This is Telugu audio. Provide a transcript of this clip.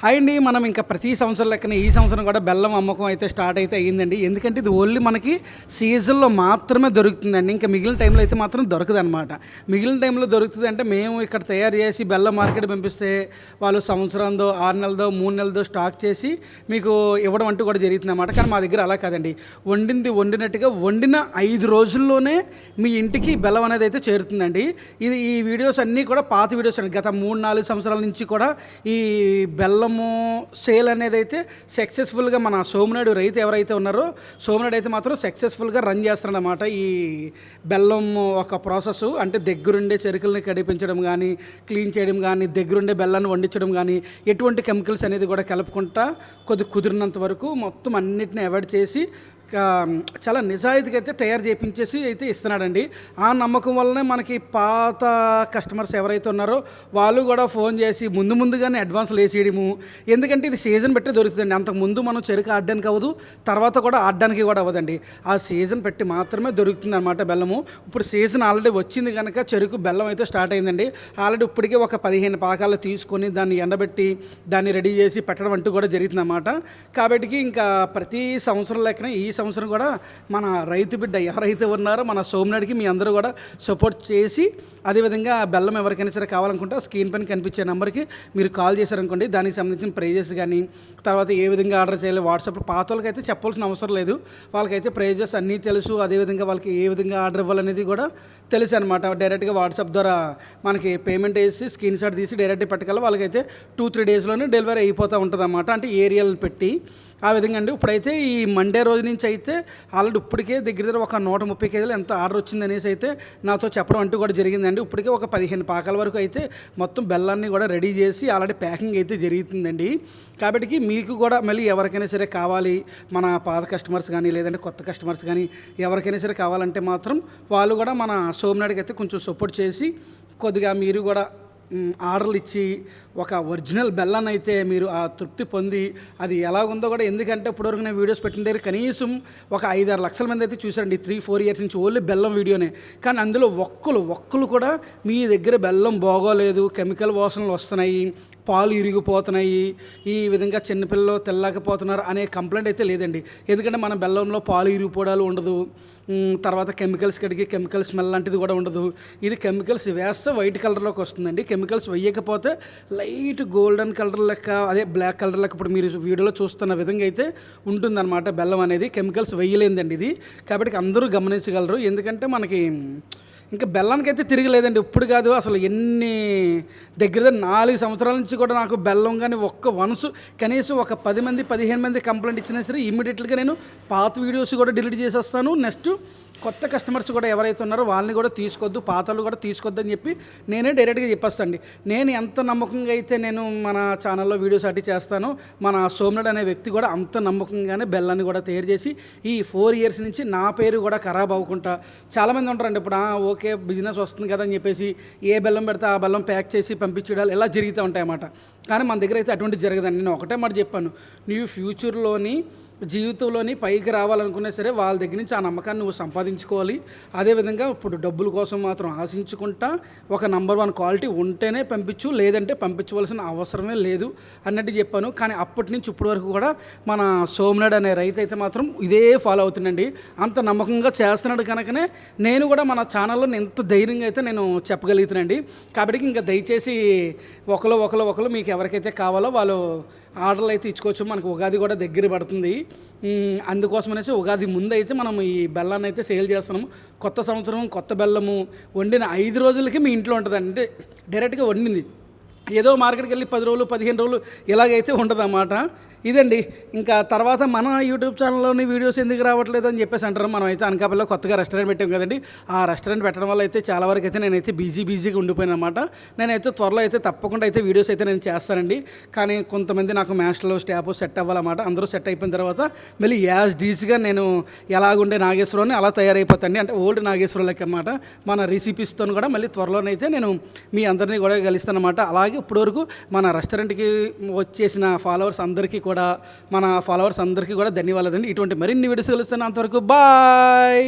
హాయ్ అండి మనం ఇంకా ప్రతి సంవత్సరం లెక్కన ఈ సంవత్సరం కూడా బెల్లం అమ్మకం అయితే స్టార్ట్ అయితే అయ్యిందండి. ఎందుకంటే ఇది ఓన్లీ మనకి సీజన్లో మాత్రమే దొరుకుతుందండి. ఇంకా మిగిలిన టైంలో అయితే మాత్రం దొరకదు అనమాట మిగిలిన టైంలో దొరుకుతుంది అంటే మేము ఇక్కడ తయారు చేసి బెల్లం మార్కెట్ పంపిస్తే వాళ్ళు సంవత్సరందో ఆరు నెలదో మూడు నెలదో స్టాక్ చేసి మీకు ఇవ్వడం అంటూ కూడా జరుగుతుంది అనమాట కానీ మా దగ్గర అలా కాదండి. వండింది వండినట్టుగా వండిన ఐదు రోజుల్లోనే మీ ఇంటికి బెల్లం అనేది అయితే చేరుతుందండి. ఇది ఈ వీడియోస్ అన్నీ కూడా పాత వీడియోస్ అండి. గత మూడు నాలుగు సంవత్సరాల నుంచి కూడా ఈ బెల్లం పొలము సేల్ అనేది అయితే సక్సెస్ఫుల్గా మన సోమనాడు రైతు ఎవరైతే ఉన్నారో సోమనాడు అయితే మాత్రం సక్సెస్ఫుల్గా రన్ చేస్తాడనమాట ఈ బెల్లం ఒక ప్రాసెస్ అంటే దగ్గరుండే చెరుకుల్ని కడిపించడం కానీ క్లీన్ చేయడం కానీ దగ్గరుండే బెల్లాన్ని వండించడం కానీ ఎటువంటి కెమికల్స్ అనేది కూడా కలుపుకుంటా కొద్ది కుదిరినంత వరకు మొత్తం అన్నిటిని అవాయిడ్ చేసి చాలా నిజాయితీగా అయితే తయారు చేయించేసి అయితే ఇస్తున్నాడండి. ఆ నమ్మకం వల్లనే మనకి పాత కస్టమర్స్ ఎవరైతే ఉన్నారో వాళ్ళు కూడా ఫోన్ చేసి ముందు ముందుగానే అడ్వాన్స్ వేసేయడము ఎందుకంటే ఇది సీజన్ పెట్టి దొరుకుతుందండి. అంతకుముందు మనం చెరుకు ఆడడానికి అవ్వదు తర్వాత కూడా ఆడడానికి కూడా అవ్వదండి. ఆ సీజన్ పెట్టి మాత్రమే దొరుకుతుంది అనమాట బెల్లము. ఇప్పుడు సీజన్ ఆల్రెడీ వచ్చింది కనుక చెరుకు బెల్లం అయితే స్టార్ట్ అయిందండి. ఆల్రెడీ ఇప్పటికే ఒక పదిహేను పాకాలు తీసుకొని దాన్ని ఎండబెట్టి దాన్ని రెడీ చేసి పెట్టడం అంటూ కూడా జరుగుతుంది అన్నమాట కాబట్టి ఇంకా ప్రతి సంవత్సరం లెక్కన ఈ సంవత్సరం కూడా మన రైతు బిడ్డ ఎవరైతే ఉన్నారో మన సోమనాడికి మీ అందరూ కూడా సపోర్ట్ చేసి అదేవిధంగా బెల్లం ఎవరికైనా సరే కావాలనుకుంటే స్క్రీన్ పైన కనిపించే నెంబర్కి మీరు కాల్ చేశారనుకోండి. దానికి సంబంధించిన ప్రైజెస్ కానీ తర్వాత ఏ విధంగా ఆర్డర్ చేయాలి వాట్సాప్ పాత వాళ్ళకైతే చెప్పాల్సిన అవసరం లేదు. వాళ్ళకైతే ప్రైజెస్ అన్నీ తెలుసు అదేవిధంగా వాళ్ళకి ఏ విధంగా ఆర్డర్ ఇవ్వాలనేది కూడా తెలుసు అనమాట డైరెక్ట్గా వాట్సాప్ ద్వారా మనకి పేమెంట్ వేసి స్క్రీన్ షాట్ తీసి డైరెక్ట్గా పెట్టగల వాళ్ళకైతే టూ త్రీ డేస్లోనే డెలివరీ అయిపోతూ ఉంటుంది అనమాట అంటే ఏరియాలు పెట్టి ఆ విధంగా అండి. ఇప్పుడైతే ఈ మండే రోజు నుంచి అయితే ఆల్రెడీ ఇప్పటికే దగ్గర దగ్గర ఒక నూట ముప్పై కేజీలు ఎంత ఆర్డర్ వచ్చింది అనేసి అయితే నాతో చెప్పడం అంటూ కూడా జరిగిందండి. ఇప్పటికే ఒక పదిహేను పాకాల వరకు అయితే మొత్తం బెల్లాన్ని కూడా రెడీ చేసి ఆల్రెడీ ప్యాకింగ్ అయితే జరుగుతుందండి. కాబట్టి మీకు కూడా మళ్ళీ ఎవరికైనా సరే కావాలి మన పాత కస్టమర్స్ కానీ లేదంటే కొత్త కస్టమర్స్ కానీ ఎవరికైనా సరే కావాలంటే మాత్రం వాళ్ళు కూడా మన సోమనాడికి అయితే కొంచెం సపోర్ట్ చేసి కొద్దిగా మీరు కూడా ఆర్డర్లు ఇచ్చి ఒక ఒరిజినల్ బెల్లాన్ని అయితే మీరు ఆ తృప్తి పొంది అది ఎలా ఉందో కూడా ఎందుకంటే ఇప్పటివరకు నేను వీడియోస్ పెట్టిన దగ్గర కనీసం ఒక ఐదారు లక్షల మంది అయితే చూసారండి త్రీ ఫోర్ ఇయర్స్ నుంచి ఓన్లీ బెల్లం వీడియోనే. కానీ అందులో ఒక్కలు ఒక్కలు కూడా మీ దగ్గర బెల్లం బాగోలేదు కెమికల్ వాసనలు వస్తున్నాయి పాలు ఇరిగిపోతున్నాయి. ఈ విధంగా చిన్నపిల్లలు తెల్లకపోతున్నారు అనే కంప్లైంట్ అయితే లేదండి. ఎందుకంటే మన బెల్లంలో పాలు ఇరిగిపోవడాలు ఉండదు. తర్వాత కెమికల్స్ కడిగి కెమికల్ స్మెల్ లాంటిది కూడా ఉండదు. ఇది కెమికల్స్ వేస్తే వైట్ కలర్లోకి వస్తుందండి. కెమికల్స్ వేయకపోతే లైట్ గోల్డెన్ కలర్ లెక్క అదే బ్లాక్ కలర్ లెక్క ఇప్పుడు మీరు వీడియోలో చూస్తున్న విధంగా అయితే ఉంటుందన్నమాట బెల్లం అనేది. కెమికల్స్ వేయలేదండి ఇది. కాబట్టి అందరూ గమనించగలరు. ఎందుకంటే మనకి ఇంకా బెల్లానికి అయితే తిరగలేదండి ఇప్పుడు కాదు. అసలు ఎన్ని దగ్గర నాలుగు సంవత్సరాల నుంచి కూడా నాకు బెల్లం కానీ ఒక్క వనసు కనీసం ఒక పది మంది పదిహేను మంది కంప్లైంట్ ఇచ్చినా సరే ఇమీడియట్గా నేను పాత వీడియోస్ కూడా డిలీట్ చేసేస్తాను. నెక్స్ట్ కొత్త కస్టమర్స్ కూడా ఎవరైతే ఉన్నారో వాళ్ళని కూడా తీసుకోవద్దు పాతలు కూడా తీసుకోవద్దు అని చెప్పి నేనే డైరెక్ట్గా చెప్పేస్తాండి నేను ఎంత నమ్మకంగా అయితే నేను మన ఛానల్లో వీడియోస్ అటు చేస్తానో మన సోమనాడు అనే వ్యక్తి కూడా అంత నమ్మకంగానే బెల్లాన్ని కూడా తయారు చేసి ఈ ఫోర్ ఇయర్స్ నుంచి నా పేరు కూడా ఖరాబ్ అవ్వకుండా చాలామంది ఉంటారండి. ఇప్పుడు ఓకే బిజినెస్ వస్తుంది కదా అని చెప్పేసి ఏ బెల్లం పెడితే ఆ బెల్లం ప్యాక్ చేసి పంపించడాలు ఇలా జరుగుతూ ఉంటాయన్నమాట. కానీ మన దగ్గర అయితే అటువంటి జరగదండి. నేను ఒకటే మాట చెప్పాను. నీవు ఫ్యూచర్లోని జీవితంలోని పైకి రావాలనుకున్నా సరే వాళ్ళ దగ్గర నుంచి ఆ నమ్మకాన్ని నువ్వు సంపాదించుకోవాలి. అదేవిధంగా ఇప్పుడు డబ్బుల కోసం మాత్రం ఆశించుకుంటా ఒక నంబర్ వన్ క్వాలిటీ ఉంటేనే పంపించు లేదంటే పంపించవలసిన అవసరమే లేదు అన్నట్టు చెప్పాను. కానీ అప్పటి నుంచి ఇప్పటి వరకు కూడా మన సోమనాడు అనే రైతు అయితే మాత్రం ఇదే ఫాలో అవుతుందండి అంత నమ్మకంగా చేస్తున్నాడు కనుకనే నేను కూడా మన ఛానల్లో ఎంత ధైర్యంగా అయితే నేను చెప్పగలుగుతానండి కాబట్టి ఇంకా దయచేసి ఒకరు ఒకరు ఒకరు మీకు ఎవరికైతే కావాలో వాళ్ళు ఆర్డర్లు అయితే ఇచ్చుకోవచ్చు. మనకు ఉగాది కూడా దగ్గర పడుతుంది. అందుకోసం అనేసి ఉగాది ముందు అయితే మనం ఈ బెల్లాన్ని అయితే సేల్ చేస్తున్నాము కొత్త సంవత్సరం కొత్త బెల్లము వండిన ఐదు రోజులకి మీ ఇంట్లో ఉంటుంది. అంటే డైరెక్ట్గా వండింది. ఏదో మార్కెట్కి వెళ్ళి పది రోజులు పదిహేను రోజులు ఇలాగైతే ఉండదన్నమాట ఇదండి. ఇంకా తర్వాత మన యూట్యూబ్ ఛానల్లోని వీడియోస్ ఎందుకు రావట్లేదు అని చెప్పేసి అంటారు. మనం అయితే అనకాపల్లిలో కొత్తగా రెస్టారెంట్ పెట్టాం కదండి. ఆ రెస్టారెంట్ పెట్టడం వల్ల అయితే చాలా వరకు అయితే నేనైతే బిజీ బిజీగా ఉండిపోయాను అనమాట నేనైతే త్వరలో అయితే తప్పకుండా అయితే వీడియోస్ అయితే నేను చేస్తానండి. కానీ కొంతమంది నాకు మాస్టర్లు స్టాఫ్ సెట్ అవ్వాలన్నమాట. అందరూ సెట్ అయిపోయిన తర్వాత మళ్ళీ యాజ్ డీస్గా నేను ఎలాగుండే నాగేశ్వరం అలా తయారైపోతాండి. అంటే ఓల్డ్ నాగేశ్వరం లెక్క అనమాట మన రెసిపీస్తో కూడా మళ్ళీ త్వరలోనైతే నేను మీ అందరినీ కూడా కలుస్తాను అనమాట అలాగే ఇప్పటివరకు మన రెస్టారెంట్కి వచ్చేసిన ఫాలోవర్స్ అందరికీ కూడా మన ఫాలోవర్స్ అందరికీ కూడా ధన్యవాదాలు అండి ఇటువంటి మరిన్ని వీడియోస్ కలుస్తాను అంతవరకు బాయ్!